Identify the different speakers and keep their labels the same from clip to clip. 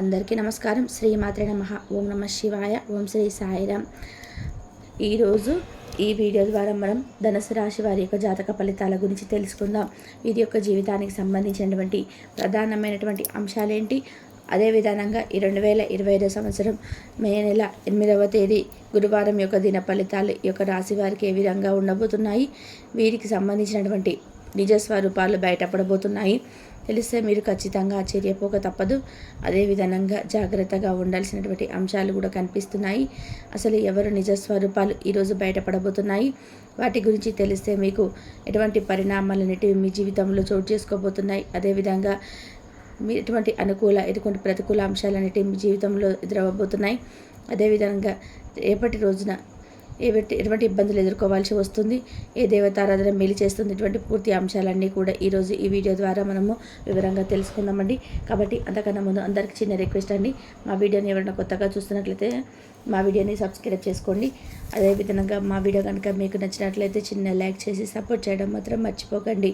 Speaker 1: అందరికీ నమస్కారం. శ్రీ మాత్రే నమ. ఓం నమ శివాయ. ఓం శ్రీ సాయిరామ్. ఈరోజు ఈ వీడియో ద్వారా మనం ధనుసు రాశి వారి యొక్క జాతక ఫలితాల గురించి తెలుసుకుందాం. వీరి యొక్క జీవితానికి సంబంధించినటువంటి ప్రధానమైనటువంటి అంశాలేంటి అదే విధానంగా ఈ రెండు వేల ఇరవై ఐదో సంవత్సరం మే నెల ఎనిమిదవ తేదీ గురువారం యొక్క దిన ఫలితాలు ఈ యొక్క రాశి వారికి ఏ విధంగా ఉండబోతున్నాయి? వీరికి సంబంధించినటువంటి నిజ స్వరూపాలు బయటపడబోతున్నాయి. తెలిస్తే మీరు ఖచ్చితంగా ఆశ్చర్యపోక తప్పదు. అదే విధంగా జాగ్రత్తగా ఉండాల్సినటువంటి అంశాలు కూడా కనిపిస్తున్నాయి. అసలు ఎవరు నిజ స్వరూపాలు ఈరోజు బయటపడబోతున్నాయి? వాటి గురించి తెలిస్తే మీకు ఎటువంటి పరిణామాలు అనేటివి మీ జీవితంలో చోటు చేసుకోబోతున్నాయి. అదేవిధంగా మీ ఎటువంటి అనుకూల ఎటువంటి ప్రతికూల అంశాలు అనేటివి మీ జీవితంలో ఎదురవ్వబోతున్నాయి. అదేవిధంగా రేపటి రోజున ఎటువంటి ఎటువంటి ఇబ్బందులు ఎదుర్కోవాల్సి వస్తుంది. ఏ దేవతారాధన మేలు చేస్తుంది ఇటువంటి పూర్తి అంశాలన్నీ కూడా ఈరోజు ఈ వీడియో ద్వారా మనము వివరంగా తెలుసుకుందామండి. కాబట్టి అంతకన్నా ముందు అందరికి చిన్న రిక్వెస్ట్ అండి. మా వీడియోని ఎవరైనా కొత్తగా చూస్తున్నట్లయితే మా వీడియోని సబ్స్క్రైబ్ చేసుకోండి. అదేవిధంగా మా వీడియో కనుక మీకు నచ్చినట్లయితే చిన్న లైక్ చేసి సపోర్ట్ చేయడం మాత్రం మర్చిపోకండి.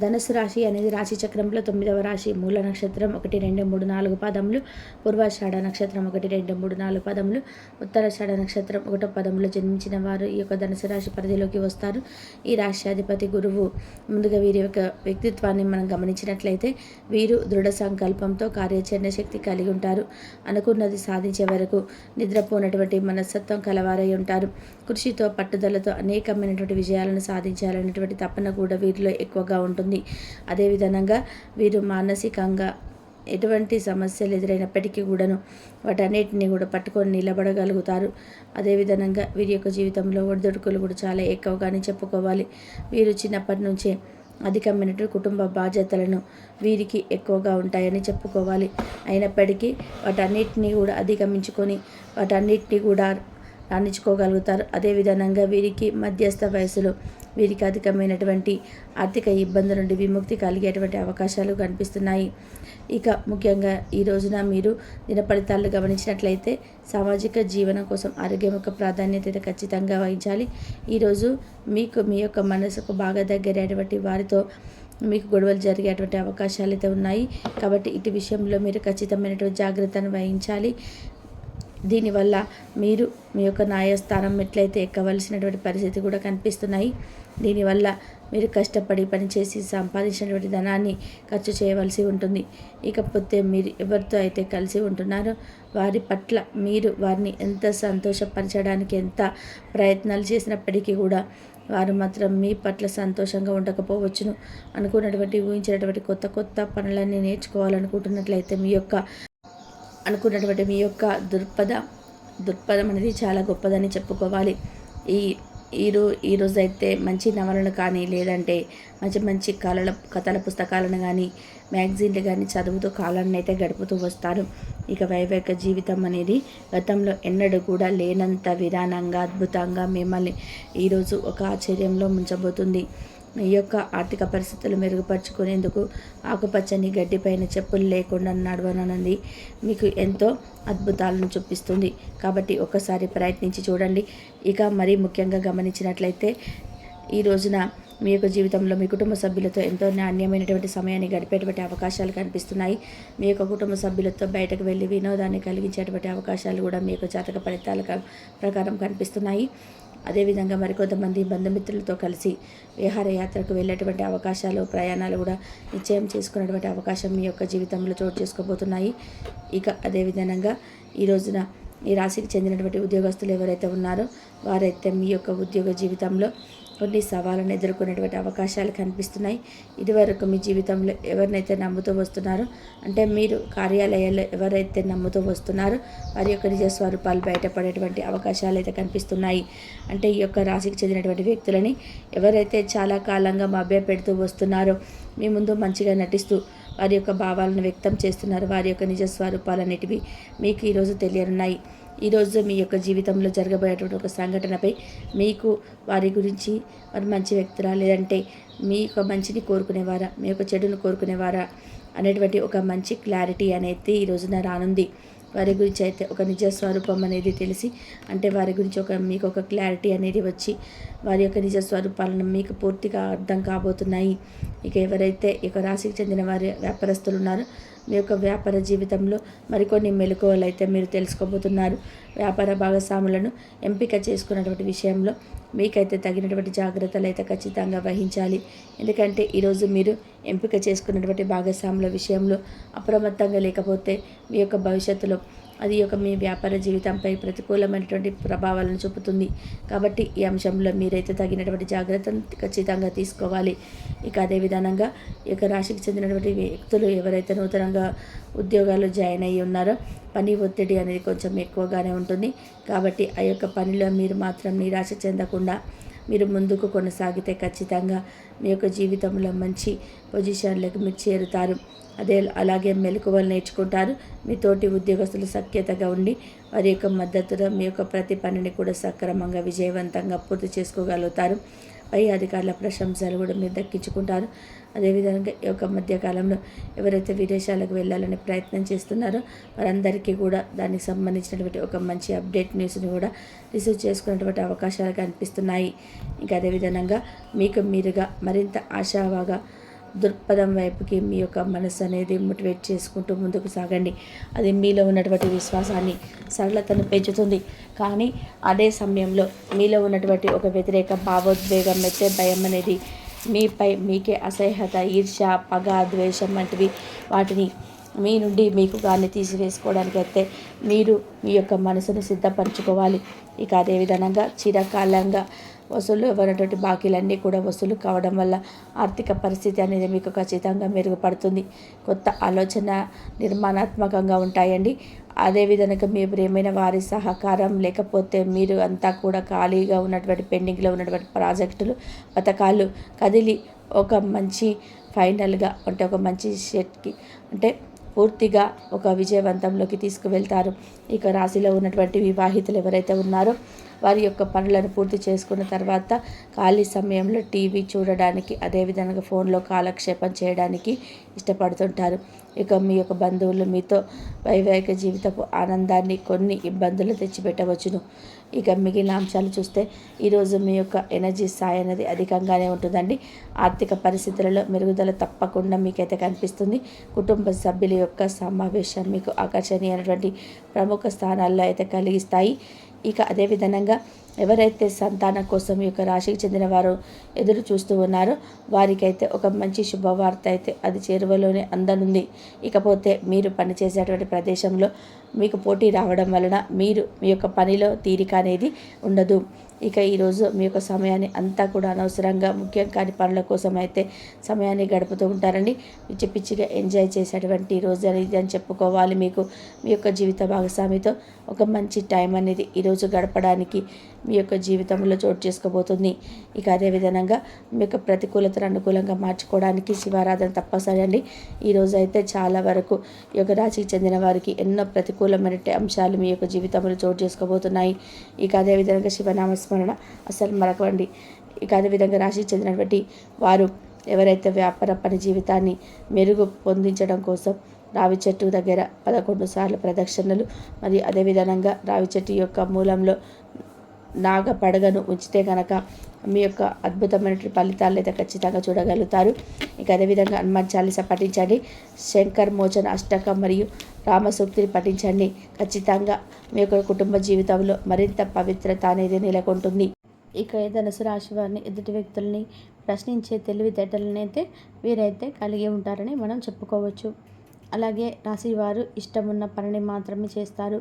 Speaker 1: ధనుసు రాశి అనేది రాశి చక్రంలో తొమ్మిదవ రాశి. మూల నక్షత్రం ఒకటి రెండు మూడు నాలుగు పదములు. పూర్వాషాఢ నక్షత్రం ఒకటి రెండు మూడు నాలుగు పదములు. ఉత్తరాషాఢ నక్షత్రం ఒకటో పదములు జన్మించిన వారు ఈ యొక్క ధనుసు రాశి పరిధిలోకి వస్తారు. ఈ రాష్ట్రాధిపతి గురువు ముందుగా వీరి యొక్క వ్యక్తిత్వాన్ని మనం గమనించినట్లయితే వీరు దృఢ సంకల్పంతో కార్యాచరణ శక్తి కలిగి ఉంటారు. అనుకున్నది సాధించే వరకు నిద్రపోనటువంటి మనస్తత్వం కలవారై ఉంటారు. కృషితో పట్టుదలతో అనేకమైనటువంటి విజయాలను సాధించాలనేటువంటి తపన కూడా వీరిలో ఎక్కువగా ఉంటుంది. ఉంటుంది అదేవిధంగా వీరు మానసికంగా ఎటువంటి సమస్యలు ఎదురైనప్పటికీ కూడాను వాటన్నిటిని కూడా పట్టుకొని నిలబడగలుగుతారు. అదేవిధంగా వీరి యొక్క జీవితంలో ఒడిదొడుకులు కూడా చాలా ఎక్కువగానే చెప్పుకోవాలి. వీరు చిన్నప్పటి నుంచే అధికమైనటువంటి కుటుంబ బాధ్యతలను వీరికి ఎక్కువగా ఉంటాయని చెప్పుకోవాలి. అయినప్పటికీ వాటన్నిటిని కూడా అధిగమించుకొని వాటన్నిటిని కూడా రాణించుకోగలుగుతారు. అదేవిధంగా వీరికి మధ్యస్థ వయసులో వీరికి అధికమైనటువంటి ఆర్థిక ఇబ్బందుల నుండి విముక్తి కలిగేటువంటి అవకాశాలు కనిపిస్తున్నాయి. ఇక ముఖ్యంగా ఈ రోజున మీరు దినఫలితాలు గమనించినట్లయితే సామాజిక జీవనం కోసం ఆరోగ్యం యొక్క ప్రాధాన్యత ఖచ్చితంగా వహించాలి. ఈరోజు మీకు మీ యొక్క మనసుకు బాగా దగ్గరైనటువంటి వారితో మీకు గొడవలు జరిగేటువంటి అవకాశాలు అయితే ఉన్నాయి. కాబట్టి ఇటు విషయంలో మీరు ఖచ్చితమైనటువంటి జాగ్రత్తను వహించాలి. దీనివల్ల మీరు మీ యొక్క న్యాయస్థానం ఎట్లయితే ఎక్కవలసినటువంటి పరిస్థితి కూడా కనిపిస్తున్నాయి దీనివల్ల మీరు కష్టపడి పనిచేసి సంపాదించినటువంటి ధనాన్ని ఖర్చు చేయవలసి ఉంటుంది. ఇకపోతే మీరు ఎవరితో అయితే కలిసి ఉంటున్నారో వారి పట్ల మీరు వారిని ఎంత సంతోషపరచడానికి ఎంత ప్రయత్నాలు చేసినప్పటికీ కూడా వారు మాత్రం మీ పట్ల సంతోషంగా ఉండకపోవచ్చును అనుకున్నటువంటి ఊహించినటువంటి కొత్త కొత్త పనులన్నీ నేర్చుకోవాలనుకుంటున్నట్లయితే మీ యొక్క అనుకున్నటువంటి మీ యొక్క దృక్పథ దృక్పథం అనేది చాలా గొప్పదని చెప్పుకోవాలి. ఈ ఈరో ఈరోజు అయితే మంచి నవలను కానీ లేదంటే మంచి మంచి కళల కథల పుస్తకాలను కానీ మ్యాగజైన్లు కానీ చదువుతూ కాలాన్ని అయితే గడుపుతూ వస్తారు. ఇక వైవేక జీవితం అనేది గతంలో ఎన్నడూ కూడా లేనంత విధానంగా అద్భుతంగా మిమ్మల్ని ఈరోజు ఒక ఆశ్చర్యంలో ముంచబోతుంది. మీ యొక్క ఆర్థిక పరిస్థితులు మెరుగుపరుచుకునేందుకు ఆకుపచ్చని గడ్డిపైన చెప్పులు లేకుండా నడవనన్నది మీకు ఎంతో అద్భుతాలను చూపిస్తుంది. కాబట్టి ఒకసారి ప్రయత్నించి చూడండి. ఇక మరీ ముఖ్యంగా గమనించినట్లయితే ఈ రోజున మీ యొక్క జీవితంలో మీ కుటుంబ సభ్యులతో ఎంతో నాణ్యమైనటువంటి సమయాన్ని గడిపేటువంటి అవకాశాలు కనిపిస్తున్నాయి. మీ యొక్క కుటుంబ సభ్యులతో బయటకు వెళ్ళి వినోదాన్ని కలిగించేటువంటి అవకాశాలు కూడా మీ యొక్క జాతక ఫలితాల ప్రకారం కనిపిస్తున్నాయి. అదేవిధంగా మరికొంతమంది బంధుమిత్రులతో కలిసి విహారయాత్రకు వెళ్ళేటువంటి అవకాశాలు ప్రయాణాలు కూడా నిశ్చయం చేసుకునేటువంటి అవకాశం మీ యొక్క జీవితంలో చోటు చేసుకోబోతున్నాయి. ఇక అదేవిధంగా ఈ రోజున ఈ రాశికి చెందినటువంటి ఉద్యోగస్తులు ఎవరైతే ఉన్నారో వారైతే మీ యొక్క ఉద్యోగ జీవితంలో కొన్ని సవాళ్ళను ఎదుర్కొనేటువంటి అవకాశాలు కనిపిస్తున్నాయి. ఇదివరకు మీ జీవితంలో ఎవరినైతే నమ్ముతూ వస్తున్నారో అంటే మీరు కార్యాలయాల్లో ఎవరైతే నమ్ముతూ వస్తున్నారో వారి యొక్క నిజ స్వరూపాలు బయటపడేటువంటి అవకాశాలు అయితే కనిపిస్తున్నాయి. అంటే ఈ యొక్క రాశికి చెందినటువంటి వ్యక్తులని ఎవరైతే చాలా కాలంగా మభ్య పెడుతూ వస్తున్నారో మీ ముందు మంచిగా నటిస్తూ వారి యొక్క భావాలను వ్యక్తం చేస్తున్నారు వారి యొక్క నిజ స్వరూపాలన్నిటివి మీకు ఈరోజు తెలియనున్నాయి. ఈరోజు మీ యొక్క జీవితంలో జరగబోయేటువంటి ఒక సంఘటనపై మీకు వారి గురించి వారు మంచి వ్యక్తురా లేదంటే మీ యొక్క మంచిని కోరుకునేవారా మీ యొక్క చెడును కోరుకునేవారా అనేటువంటి ఒక మంచి క్లారిటీ అనేది ఈ రోజున రానుంది. వారి గురించి అయితే ఒక నిజ స్వరూపం అనేది తెలిసి అంటే వారి గురించి ఒక మీకు ఒక క్లారిటీ అనేది వచ్చి వారి యొక్క నిజ స్వరూపాలను మీకు పూర్తిగా అర్థం కాబోతున్నాయి. ఇక ఎవరైతే ఇక రాశికి చెందిన వారి వ్యాపారస్తులు ఉన్నారో మీ యొక్క వ్యాపార జీవితంలో మరికొన్ని మెలకువలు అయితే మీరు తెలుసుకోబోతున్నారు. వ్యాపార భాగస్వాములను ఎంపిక చేసుకున్నటువంటి విషయంలో మీకైతే తగినటువంటి జాగ్రత్తలు అయితే ఖచ్చితంగా వహించాలి. ఎందుకంటే ఈరోజు మీరు ఎంపిక చేసుకున్నటువంటి భాగస్వాముల విషయంలో అప్రమత్తంగా లేకపోతే మీ యొక్క భవిష్యత్తులో అది ఒక మీ వ్యాపార జీవితంపై ప్రతికూలమైనటువంటి ప్రభావాలను చూపుతుంది. కాబట్టి ఈ అంశంలో మీరైతే తగినటువంటి జాగ్రత్తను ఖచ్చితంగా తీసుకోవాలి. ఇక అదే విధానంగా ఈ యొక్క రాశికి చెందినటువంటి వ్యక్తులు ఎవరైతే నూతనంగా ఉద్యోగాలు జాయిన్ అయ్యి ఉన్నారో పని ఒత్తిడి అనేది కొంచెం ఎక్కువగానే ఉంటుంది. కాబట్టి ఆ యొక్క పనిలో మీరు మాత్రం నిరాశ చెందకుండా మీరు ముందుకు కొనసాగితే ఖచ్చితంగా మీ యొక్క జీవితంలో మంచి పొజిషన్లకు మీరు చేరుతారు. అదే అలాగే మెలకువలు నేర్చుకుంటారు. మీ తోటి ఉద్యోగస్తులు సఖ్యతగా ఉండి వారి యొక్క మద్దతులో మీ యొక్క ప్రతి పనిని కూడా సక్రమంగా విజయవంతంగా పూర్తి చేసుకోగలుగుతారు. పై అధికారుల ప్రశంసలు కూడా మీరు దక్కించుకుంటారు. అదేవిధంగా ఈ యొక్క మధ్యకాలంలో ఎవరైతే విదేశాలకు వెళ్ళాలని ప్రయత్నం చేస్తున్నారో వారందరికీ కూడా దానికి సంబంధించినటువంటి ఒక మంచి అప్డేట్ న్యూస్ని కూడా రిసీవ్ చేసుకున్నటువంటి అవకాశాలు కనిపిస్తున్నాయి. ఇంకా అదేవిధంగా మీకు మీరుగా మరింత ఆశావాగా దృక్పథం వైపుకి మీ యొక్క మనసు అనేది మోటివేట్ చేసుకుంటూ ముందుకు సాగండి. అది మీలో ఉన్నటువంటి విశ్వాసాన్ని సరళతను పెంచుతుంది. కానీ అదే సమయంలో మీలో ఉన్నటువంటి ఒక వ్యతిరేక భావోద్వేగం మెచ్చే భయం అనేది మీపై మీకే అసహ్యత ఈర్ష పగ ద్వేషం వంటివి వాటిని మీ నుండి మీకు కానీ తీసివేసుకోవడానికి అయితే మీరు మీ యొక్క మనసును సిద్ధపరచుకోవాలి. ఇక అదే విధంగా చిరకాలంగా వసూలు ఇవ్వనటువంటి బాకీలన్నీ కూడా వసూలు కావడం వల్ల ఆర్థిక పరిస్థితి అనేది మీకు ఖచ్చితంగా మెరుగుపడుతుంది. కొత్త ఆలోచన నిర్మాణాత్మకంగా ఉంటాయండి. అదేవిధంగా మీ ప్రేమైన వారి సహకారం లేకపోతే మీరు అంతా కూడా ఖాళీగా ఉన్నటువంటి పెండింగ్లో ఉన్నటువంటి ప్రాజెక్టులు పథకాలు కదిలి ఒక మంచి ఫైనల్గా అంటే ఒక మంచి షెట్కి అంటే పూర్తిగా ఒక విజయవంతంలోకి తీసుకువెళ్తారు. ఇక రాశిలో ఉన్నటువంటి వివాహితులు ఎవరైతే ఉన్నారో వారి యొక్క పనులను పూర్తి చేసుకున్న తర్వాత ఖాళీ సమయంలో టీవీ చూడడానికి అదేవిధంగా ఫోన్లో కాలక్షేపం చేయడానికి ఇష్టపడుతుంటారు. ఇక మీ యొక్క బంధువులు మీతో వైవాహిక జీవితపు ఆనందాన్ని కొన్ని ఇబ్బందులు తెచ్చిపెట్టవచ్చును. ఇక మిగిలిన అంశాలు చూస్తే ఈరోజు మీ యొక్క ఎనర్జీ స్థాయి అనేది అధికంగానే ఉంటుందండి. ఆర్థిక పరిస్థితులలో మెరుగుదల తప్పకుండా మీకైతే కనిపిస్తుంది. కుటుంబ సభ్యుల యొక్క సమావేశం మీకు ఆకర్షణీయమైనటువంటి ప్రముఖ స్థానాల్లో అయితే కలిగిస్తాయి. ఇక అదే విధంగా ఎవరైతే సంతానం కోసం ఈ యొక్క రాశికి చెందిన వారు ఎదురు చూస్తూ ఉన్నారో వారికైతే ఒక మంచి శుభవార్త అయితే అది చేరువలోనే అందనుంది. ఇకపోతే మీరు పనిచేసేటువంటి ప్రదేశంలో మీకు పోటీ రావడం వలన మీరు మీ యొక్క పనిలో తీరిక అనేది ఉండదు. ఇక ఈరోజు మీ యొక్క సమయాన్ని అంతా కూడా అనవసరంగా ముఖ్యం కాని పనుల కోసం అయితే సమయాన్ని గడుపుతూ ఉంటారండి. పిచ్చి పిచ్చిగా ఎంజాయ్ చేసేటువంటి రోజు అనేది అని చెప్పుకోవాలి మీకు. మీ యొక్క జీవిత భాగస్వామితో ఒక మంచి టైం అనేది ఈరోజు గడపడానికి మీ యొక్క జీవితంలో చోటు చేసుకోబోతుంది. ఇక అదే విధంగా మీ యొక్క ప్రతికూలతను అనుకూలంగా మార్చుకోవడానికి శివారాధన తప్పనిసరి అండి. ఈరోజు అయితే చాలా వరకు ఈ యొక్క రాశికి చెందిన వారికి ఎన్నో ప్రతికూలమైన అంశాలు మీ యొక్క జీవితంలో చోటు చేసుకోబోతున్నాయి. ఇక అదేవిధంగా శివనామస్మరణ అసలు మరకండి ఇక అదేవిధంగా రాశికి చెందినటువంటి వారు ఎవరైతే వ్యాపార పని జీవితాన్ని మెరుగు పొందించడం కోసం రావి చెట్టు దగ్గర పదకొండు సార్లు ప్రదక్షిణలు మరియు అదేవిధంగా రావి చెట్టు యొక్క మూలంలో నాగ పడగను ఉంచితే కనుక మీ యొక్క అద్భుతమైన ఫలితాలు అయితే ఖచ్చితంగా చూడగలుగుతారు. ఇక అదేవిధంగా హనుమాన్ చాలీస పఠించండి. శంకర్ మోచన అష్టకం మరియు రామసూక్తిని పఠించండి. ఖచ్చితంగా మీ యొక్క కుటుంబ జీవితంలో మరింత పవిత్రత అనేది నెలకొంటుంది. ఇక ధనుసు రాశి వారిని ఎదుటి వ్యక్తుల్ని ప్రశ్నించే తెలివితేటలనైతే అయితే వీరైతే కలిగి ఉంటారని మనం చెప్పుకోవచ్చు. అలాగే రాశివారు ఇష్టమున్న పనిని మాత్రమే చేస్తారు.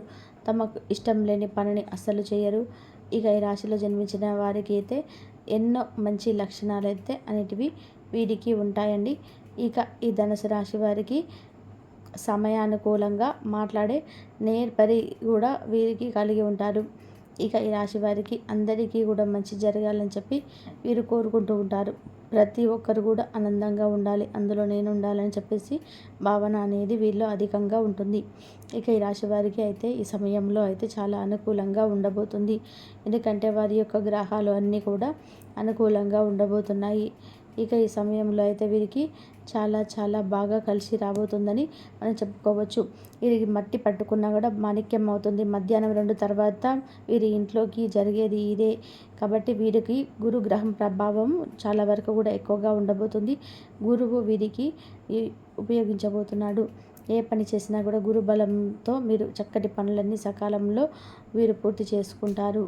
Speaker 1: తమకు ఇష్టం లేని పనిని అస్సలు చేయరు. ఇక ఈ రాశిలో జన్మించిన వారికి అయితే ఎన్నో మంచి లక్షణాలు అయితే అనేటివి వీరికి ఉంటాయండి. ఇక ఈ ధనుసు రాశి వారికి సమయానుకూలంగా మాట్లాడే నేర్పరి కూడా వీరికి కలిగి ఉంటారు. ఇక ఈ రాశి వారికి అందరికీ కూడా మంచి జరగాలని చెప్పి వీరు కోరుకుంటూ ఉంటారు. ప్రతి ఒక్కరు కూడా ఆనందంగా ఉండాలి. అందులో నేను ఉండాలని చెప్పేసి భావన అనేది వీళ్ళు అధికంగా ఉంటుంది. ఇక ఈ రాశి వారికి అయితే ఈ సమయంలో అయితే చాలా అనుకూలంగా ఉండబోతుంది. ఎందుకంటే వారి యొక్క గ్రహాలు అన్నీ కూడా అనుకూలంగా ఉండబోతున్నాయి. ఇక ఈ సమయంలో అయితే వీరికి చాలా చాలా బాగా కలిసి రాబోతుందని మనం చెప్పుకోవచ్చు. వీరికి మట్టి పట్టుకున్నా కూడా మాణిక్యం అవుతుంది. మధ్యాహ్నం రెండు తర్వాత వీరి ఇంట్లోకి జరిగేది ఇదే. కాబట్టి వీరికి గురు గ్రహం ప్రభావం చాలా వరకు కూడా ఎక్కువగా ఉండబోతుంది. గురువు వీరికి ఉపయోగించబోతున్నాడు. ఏ పని చేసినా కూడా గురుబలంతో మీరు చక్కటి పనులన్నీ సకాలంలో వీరు పూర్తి చేసుకుంటారు.